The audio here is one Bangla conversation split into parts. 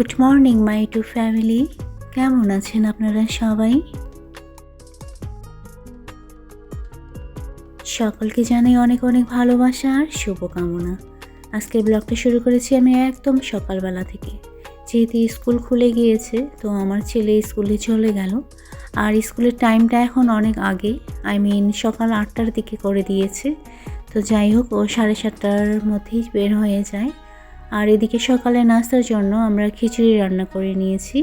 Good morning my to family কেমন আছেন আপনারা সবাই? সকলকে জানাই অনেক অনেক ভালোবাসা আর শুভকামনা। আজকের ব্লগটা শুরু করেছি আমি একদম সকালবেলা থেকে। যেহেতু স্কুল খুলে গিয়েছে, তো আমার ছেলে স্কুলে চলে গেল। আর স্কুলের টাইমটা এখন অনেক আগে। আই মিন সকাল আটটার দিকে করে দিয়েছে। তো যাই হোক, ও সাড়ে সাতটার মধ্যেই বের হয়ে যায়। আর এদিকে সকালে নাস্তার জন্য আমরা খিচুড়ি রান্না করে নিয়েছি।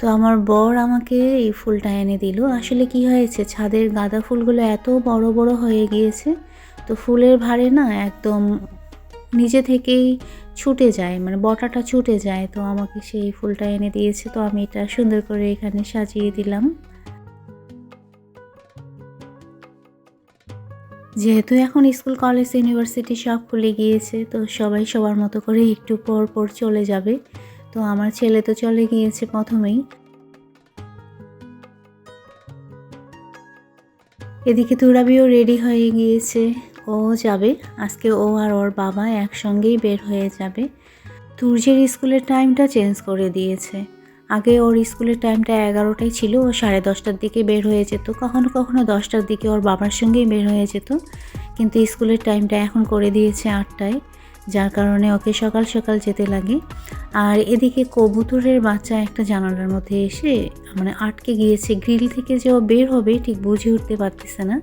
তো আমার বর আমাকে এই ফুলটা এনে দিল। আসলে কি হয়েছে, ছাদের গাঁদা ফুলগুলো এত বড় বড় হয়ে গিয়েছে, তো ফুলের ভারে না একদম নিজে থেকেই ছুটে যায় মানে বটাটা ছুটে যায়। তো আমাকে সেই ফুলটা এনে দিয়েছে, তো আমি এটা সুন্দর করে এখানে সাজিয়ে দিলাম। যেহেতু এখন স্কুল, কলেজ, ইউনিভার্সিটি সব খুলে গিয়েছে, তো সবাই সবার মতো করে একটু পর পর চলে যাবে। তো আমার ছেলে তো চলে গিয়েছে প্রথমেই। এদিকে তুরাবিও রেডি হয়ে গিয়েছে, ও যাবে। আজকে ও আর ওর বাবা একসঙ্গেই বের হয়ে যাবে। তুর্যের স্কুলের টাইমটা চেঞ্জ করে দিয়েছে। আগে ওর স্কুলের টাইমটা এগারোটাই ছিল, ও সাড়ে দশটার দিকে বের হয়ে যেত। কখনো কখনো দশটার দিকে ওর বাবার সঙ্গেই বের হয়ে যেত। কিন্তু স্কুলের টাইমটা এখন করে দিয়েছে আটটায়, যার কারণে ওকে সকাল সকাল যেতে লাগে। আর এদিকে কবুতরের বাচ্চা একটা জানালার মধ্যে এসে মানে আটকে গিয়েছে। গ্রিল থেকে যে ও বের হবে ঠিক বুঝে উঠতে পারতেছে না।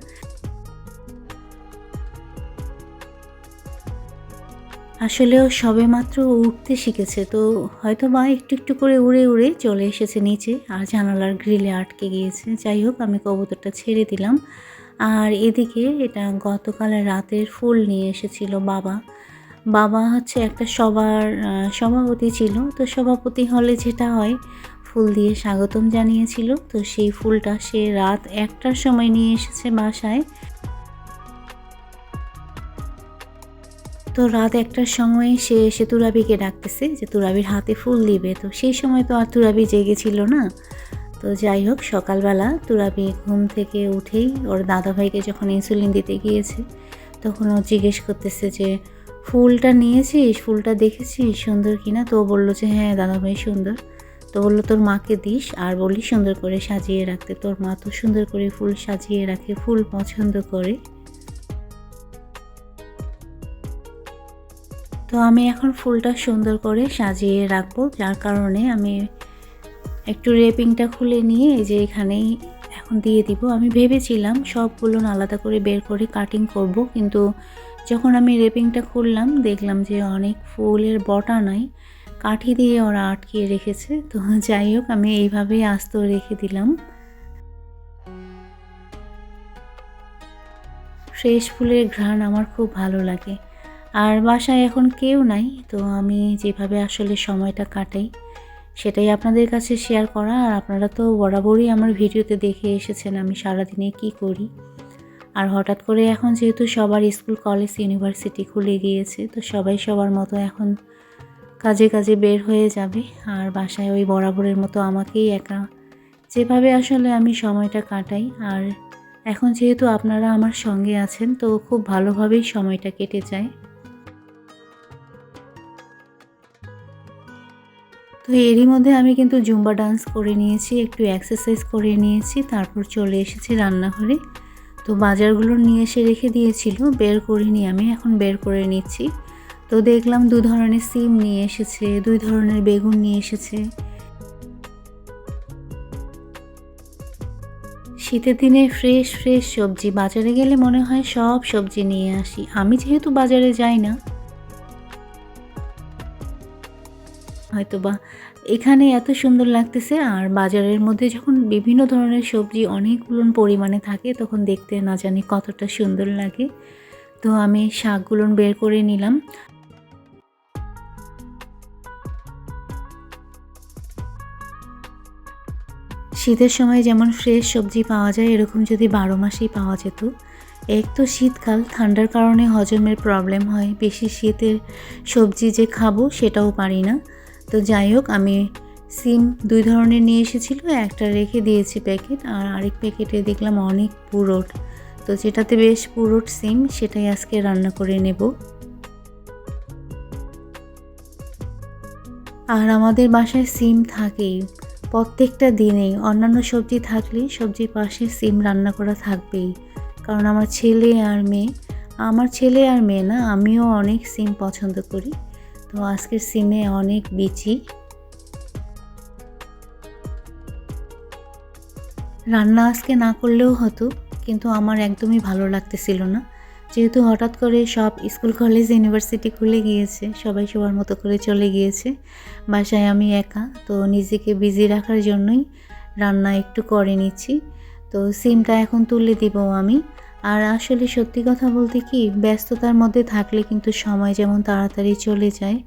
আসলে ও সবে মাত্র উঠতে শিখেছে, তো হয়তো বা একটু একটু করে উড়ে উড়ে চলে এসেছে নিচে, আর জানালার গ্রিলে আটকে গিয়েছে। যাই হোক, আমি কবুতরটা ছেড়ে দিলাম। আর এদিকে এটা গতকালের রাতের ফুল নিয়ে এসেছিল বাবা। বাবা হচ্ছে একটা সবার সভাপতি ছিল, তো সভাপতি হলে যেটা হয়, ফুল দিয়ে স্বাগতম জানিয়েছিল। তো সেই ফুলটা সে রাত একটার সময় নিয়ে এসেছে বাসায়। তো রাত একটার সময় সে এসে তুরাবিকে ডাকতেছে যে তুরাবির হাতে ফুল দিবে। তো সেই সময় তো আর তুরাবি জেগেছিল না। তো যাই হোক, সকালবেলা তুরাবি ঘুম থেকে উঠেই ওর দাদাভাইকে যখন ইনসুলিন দিতে গিয়েছে, তখন ও জিজ্ঞেস করতেছে যে, ফুলটা নিয়েছিস? ফুলটা দেখেছিস? সুন্দর কিনা? তো বলল যে হ্যাঁ দাদাভাই সুন্দর। তো বলল, তোর মাকে দিস আর বলি সুন্দর করে সাজিয়ে রাখতে। তোর মা তো সুন্দর করে ফুল সাজিয়ে রাখে, ফুল পছন্দ করে। তো আমি এখন ফুলটা সুন্দর করে সাজিয়ে রাখব, যার কারণে আমি একটু রেপিংটা খুলে নিয়ে এই যে এখানেই এখন দিয়ে দিব। আমি ভেবেছিলাম সবগুলো আলাদা করে বের করে কাটিং করব, কিন্তু যখন আমি রেপিংটা খুললাম দেখলাম যে অনেক ফুলের বটা নাই, কাঠি দিয়ে ওরা আটকিয়ে রেখেছে। তো যাই হোক, আমি এইভাবেই আস্ত রেখে দিলাম। ফ্রেশ ফুলের ঘ্রাণ আমার খুব ভালো লাগে। আর বাসায় এখন কেউ নাই, তো আমি যেভাবে আসলে সময়টা কাটাই, সেটাই আপনাদের কাছে শেয়ার করা। আর আপনারা তো বরাবরই আমার ভিডিওতে দেখে এসেছেন আমি সারাদিনে কি করি। আর হঠাৎ করে এখন যেহেতু সবার স্কুল, কলেজ, ইউনিভার্সিটি খুলে গিয়েছে, তো সবাই সবার মতো এখন কাজে কাজে বের হয়ে যাবে। আর বাসায় ওই বরাবরের মতো আমাকেই একা। যেভাবে আসলে আমি সময়টা কাটাই, আর এখন যেহেতু আপনারা আমার সঙ্গে আছেন, তো খুব ভালোভাবেই সময়টা কেটে যায়। তো এরই মধ্যে আমি কিন্তু জুম্বা ডান্স করে নিয়েছি, একটু এক্সারসাইজ করে নিয়েছি, তারপর চলে এসেছি রান্নাঘরে। তো বাজারগুলো নিয়ে এসে রেখে দিয়েছিল, বের করিনি আমি, এখন বের করে নিচ্ছি। তো দেখলাম দু ধরনের সিম নিয়ে এসেছে, দুই ধরনের বেগুন নিয়ে এসেছে। শীতের দিনে ফ্রেশ ফ্রেশ সবজি, বাজারে গেলে মনে হয় সব সবজি নিয়ে আসি। আমি যেহেতু বাজারে যাই না হয়তো বা এখানে এত সুন্দর লাগতেছে আর বাজারের মধ্যে যখন বিভিন্ন ধরনের সবজি অনেকগুলো পরিমাণে থাকে, তখন দেখতে না জানি কতটা সুন্দর লাগে। তো আমি শাকগুলো বের করে নিলাম। শীতের সময় যেমন ফ্রেশ সবজি পাওয়া যায়, এরকম যদি বারো মাসেই পাওয়া যেত। এক তো শীতকাল, ঠান্ডার কারণে হজমের প্রবলেম হয়। বেশি শীতের সবজি যে খাব, সেটাও পারি না। তো যাই হোক, আমি সিম দুই ধরনের নিয়ে এসেছিল। একটা রেখে দিয়েছি প্যাকেট আর আরেক প্যাকেটে দেখলাম অনেক পুরোট। তো যেটাতে বেশ পুরোট সিম, সেটাই আজকে রান্না করে নেব। আর আমাদের বাসায় সিম থাকেই, প্রত্যেকটা দিনেই। অন্যান্য সবজি থাকলে সবজির পাশে সিম রান্না করা থাকবেই। কারণ আমার ছেলে আর মেয়ে, আমার ছেলে আর মেয়ে না, আমিও অনেক সিম পছন্দ করি। তো আজকের সিমে অনেক বিচি। রান্না আজকে না করলেও হতো, কিন্তু আমার একদমই ভালো লাগতেছিল না। যেহেতু হঠাৎ করে সব স্কুল কলেজ ইউনিভার্সিটি খুলে গিয়েছে, সবাই সবার মতো করে চলে গিয়েছে, বাসায় আমি একা, তো নিজেকে বিজি রাখার জন্যই রান্না একটু করে নিচ্ছি। তো সিমটা এখন তুলে দিব আমি। আর আসলে সত্যি কথা বলতে কি, ব্যস্ততার মধ্যে থাকলে কিন্তু সময় যেমন তাড়াতাড়ি চলে যায়,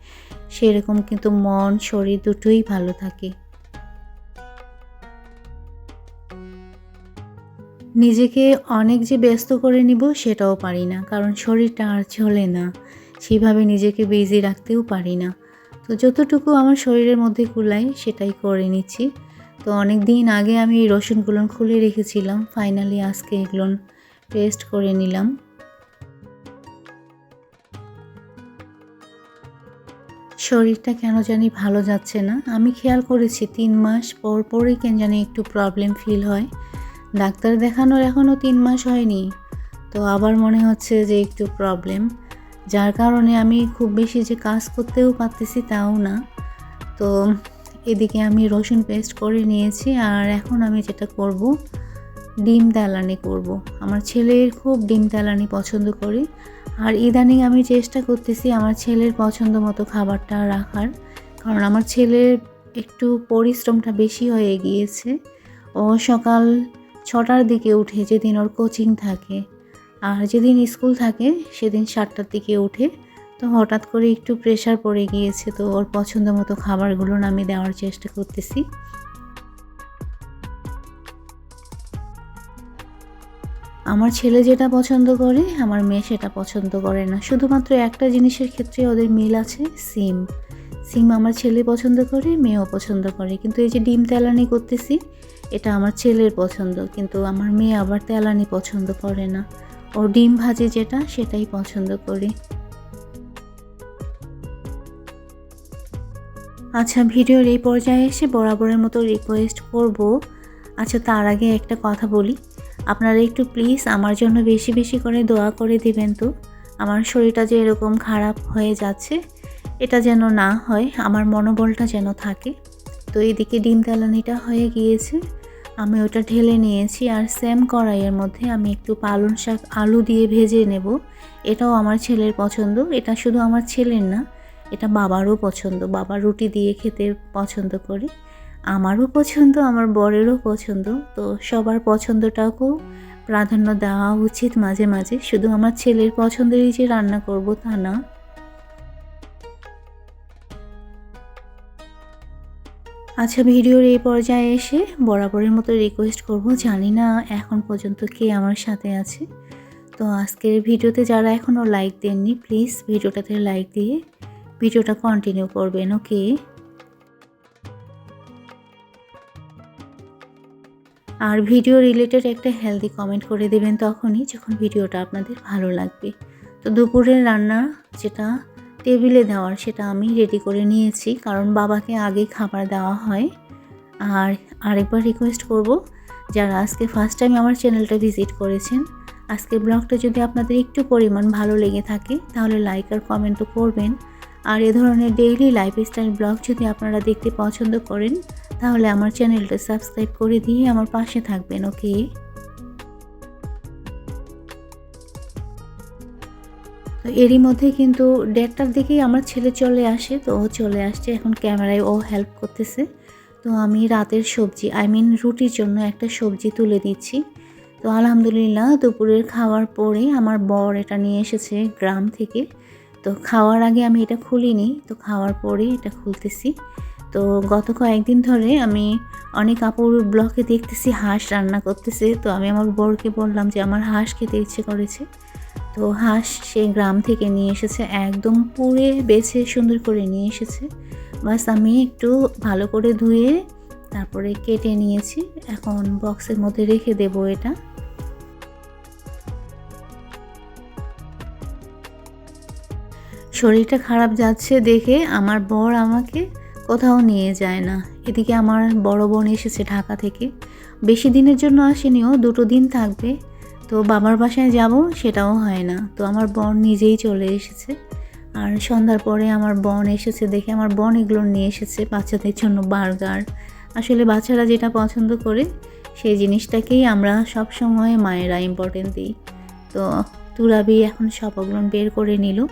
সেরকম কিন্তু মন, শরীর দুটোই ভালো থাকে। নিজেকে অনেক যে ব্যস্ত করে নিব সেটাও পারি না, কারণ শরীরটা আর চলে না। সেভাবে নিজেকে বিজি রাখতেও পারি না। তো যতটুকু আমার শরীরের মধ্যে কুলাই সেটাই করে নিচ্ছি। তো অনেক দিন আগে আমি এই রসুনগুলো খুলে রেখেছিলাম ফাইনালি আজকে এগুলো পেস্ট করে নিলাম। শরীরটা কেন জানি ভালো যাচ্ছে না। আমি খেয়াল করেছি তিন মাস পর পরই কেন জানি একটু প্রবলেম ফিল হয়। ডাক্তার দেখানোর এখনও তিন মাস হয়নি। তো আবার মনে হচ্ছে যে একটু প্রবলেম যার কারণে আমি খুব বেশি যে কাজ করতেও পারতেছি তাও না। তো এদিকে আমি রসুন পেস্ট করে নিয়েছি আর এখন আমি যেটা করব ডিম তেলানি করব। আমার ছেলের খুব ডিম তেলানি পছন্দ করি। আর ইদানিং আমি চেষ্টা করতেছি আমার ছেলের পছন্দ মতো খাবারটা রাখার। কারণ আমার ছেলের একটু পরিশ্রমটা বেশি হয়ে গিয়েছে। ও সকাল ছটার দিকে উঠে যেদিন ওর কোচিং থাকে আর যেদিন স্কুল থাকে সেদিন সাতটার দিকে উঠে। তো হঠাৎ করে একটু প্রেশার পড়ে গিয়েছে তো ওর পছন্দ মতো খাবারগুলো আমি দেওয়ার চেষ্টা করতেছি। আমার ছেলে যেটা পছন্দ করে, আমার মেয়ে সেটা পছন্দ করে না। শুধুমাত্র একটা জিনিসের ক্ষেত্রে ওদের মিল আছে, সিম। সিম আমার ছেলে পছন্দ করে, মেয়েও পছন্দ করে। কিন্তু এই যে ডিম তেলানি করতেছি, এটা আমার ছেলের পছন্দ। কিন্তু আমার মেয়ে আবার তেলানি পছন্দ করে না। ও ডিম ভাজি যেটা, সেটাই পছন্দ করে। আচ্ছা ভিডিওর এই পর্যায়ে এসে বরাবরের মতো রিকোয়েস্ট করব। আচ্ছা তার আগে একটা কথা বলি। আপনারা একটু প্লিজ আমার জন্য বেশি বেশি করে দোয়া করে দিবেন তো। আমার শরীরটা যে এরকম খারাপ হয়ে যাচ্ছে, এটা যেন না হয়, আমার মনোবলটা যেন থাকে। তো এদিকে ডিম তেলানিটা হয়ে গিয়েছে, আমি ওটা ঢেলে নিয়েছি আর সেম কড়াইয়ের মধ্যে আমি একটু পালং শাক আলু দিয়ে ভেজে নেব। এটাও আমার ছেলের পছন্দ, এটা শুধু আমার ছেলের না, এটা বাবারও পছন্দ, বাবা রুটি দিয়ে খেতে পছন্দ করে। আমারও পছন্দ, আমার বরেরও পছন্দ। তো সবার পছন্দটাকেও প্রাধান্য দেওয়া উচিত মাঝে মাঝে। শুধু আমার ছেলের পছন্দেরই যে রান্না করব তা না। আচ্ছা ভিডিওর এই পর্যায়ে এসে বরাবরের মতো রিকোয়েস্ট করব। জানি না এখন পর্যন্ত কে আমার সাথে আছে। তো আজকের ভিডিওতে যারা এখনও লাইক দেননি প্লিজ ভিডিওটাতে লাইক দিয়ে ভিডিওটা কন্টিনিউ করবেন ওকে আর ভিডিও রিলেটেড একটা হেলদি কমেন্ট করে দেবেন তখনই যখন ভিডিওটা আপনাদের ভালো লাগবে। তো দুপুরের রান্না যেটা টেবিলে দেওয়ার সেটা আমি রেডি করে নিয়েছি, কারণ বাবাকে আগে খাবার দেওয়া হয়। আর আরেকবার রিকোয়েস্ট করব, যারা আজকে ফার্স্ট টাইম আমার চ্যানেলটা ভিজিট করেছেন আজকের ব্লগটা যদি আপনাদের একটু পরিমাণ ভালো লেগে থাকে, তাহলে লাইক আর কমেন্ট তো করবেন। আর এ ধরনের ডেইলি লাইফস্টাইল ব্লগ যদি আপনারা দেখতে পছন্দ করেন তাহলে আমার চ্যানেলটা সাবস্ক্রাইব করে দিয়ে আমার পাশে থাকবেন, ওকে? তো এরই মধ্যে কিন্তু দেড়টার দিকেই আমার ছেলে চলে আসে, তো ও চলে আসছে এখন ক্যামেরায়, ও হেল্প করতেছে। তো আমি রাতের সবজি আই মিন রুটির জন্য একটা সবজি তুলে দিচ্ছি। তো আলহামদুলিল্লাহ, দুপুরের খাওয়ার পরে আমার বর এটা নিয়ে এসেছে গ্রাম থেকে। তো খাওয়ার আগে আমি এটা খুলিনি, তো খাওয়ার পরে এটা খুলতেছি। তো গত কয়েকদিন ধরে আমি অনেক আপুর ব্লকে দেখতেছি, হাঁস রান্না করতেছে। তো আমি আমার বরকে বললাম যে, আমার হাঁস খেতে ইচ্ছে করেছে। তো হাঁস সে গ্রাম থেকে নিয়ে এসেছে, একদম পুড়ে বেছে সুন্দর করে নিয়ে এসেছে। বাস আমি একটু ভালো করে ধুয়ে তারপরে কেটে নিয়েছি। এখন বক্সের মধ্যে রেখে দেব এটা। শরীরটা খারাপ যাচ্ছে দেখে আমার বর আমাকে কোথাও নিয়ে যায় না। এদিকে আমার বড় বোন এসেছে ঢাকা থেকে। বেশি দিনের জন্য আসেনিও, দুটো দিন থাকবে। তো বাবার বাসায় যাব, সেটাও হয় না। তো আমার বোন নিজেই চলে এসেছে। আর সন্ধ্যার পরে আমার বোন এসেছে দেখে আমার বোন এগুলো নিয়ে এসেছে বাচ্চাদের জন্য বার্গার। আসলে বাচ্চারা যেটা পছন্দ করে, সেই জিনিসটাকেই আমরা সব সময় মায়েরা ইম্পর্টেন্ট দিই। তো তুরাবি এখন সব বের করে নিল।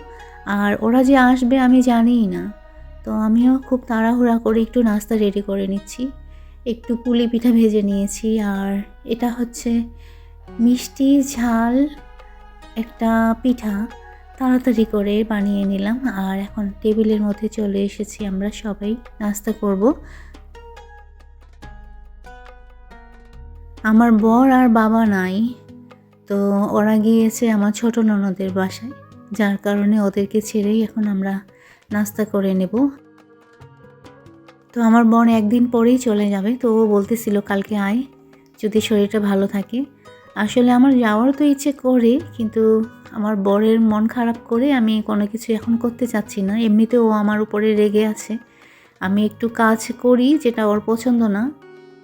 আর ওরা যে আসবে আমি জানিই না। তো আমিও খুব তাড়াহুড়া করে একটু নাস্তা রেডি করে নিচ্ছি। একটু পুলি পিঠা ভেজে নিয়েছি আর এটা হচ্ছে মিষ্টি ঝাল একটা পিঠা তাড়াতাড়ি করে বানিয়ে নিলাম আর এখন টেবিলের মধ্যে চলে এসেছি আমরা সবাই, নাস্তা করব। আমার বর আর বাবা নাই, তো ওরা গিয়েছে আমার ছোট ননদের বাসায়, যার কারণে ওদেরকে ছেড়েই এখন আমরা নাস্তা করে নেব। তো আমার বোন একদিন পরেই চলে যাবে, তো ও বলতেছিল কালকে আয়, যদি শরীরটা ভালো থাকে। আসলে আমার যাওয়ার তো ইচ্ছে করে, কিন্তু আমার বরের মন খারাপ করে আমি কোনো কিছু এখন করতে চাচ্ছি না। এমনিতে ও আমার উপরে রেগে আছে। আমি একটু কাজ করি যেটা ওর পছন্দ না।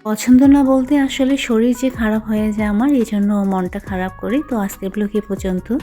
পছন্দ না বলতে আসলে শরীর যে খারাপ হয়ে যায় আমার, এই জন্য মনটা খারাপ করি। তো আজকের ব্লগ পর্যন্ত।